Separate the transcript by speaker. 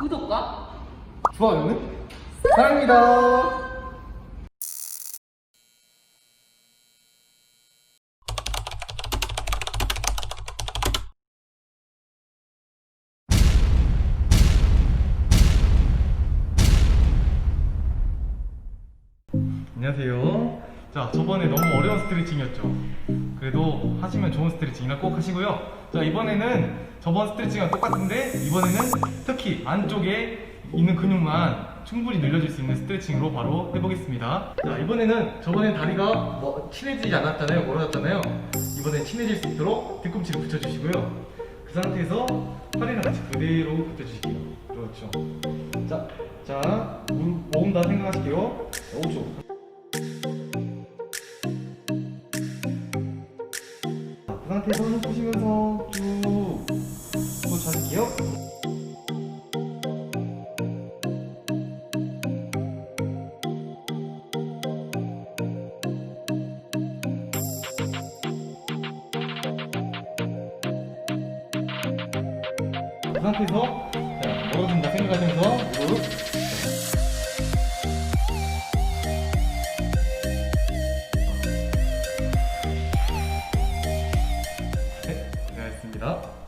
Speaker 1: 구독과
Speaker 2: 좋아요는 사랑입니다. 안녕하세요. 자, 저번에 너무 어려운 스트레칭이었죠. 그래도 하시면 좋은 스트레칭이나 꼭 하시고요. 자, 이번에는 저번 스트레칭과 똑같은데 이번에는 특히 안쪽에 있는 근육만 충분히 늘려줄 수 있는 스트레칭으로 바로 해보겠습니다. 자, 이번에는 저번엔 다리가 뭐 친해지지 않았잖아요. 멀어졌잖아요. 이번엔 친해질 수 있도록 뒤꿈치를 붙여주시고요. 그 상태에서 팔이랑 같이 그대로 붙여주실게요. 그렇죠. 자, 자, 모- 모은다 생각하실게요. 5초. 그 상태에서 손 푸시면서 쭉 이 상태에서 자, 멀어진다 생각하면서. 무릎 네, 고생하셨습니다.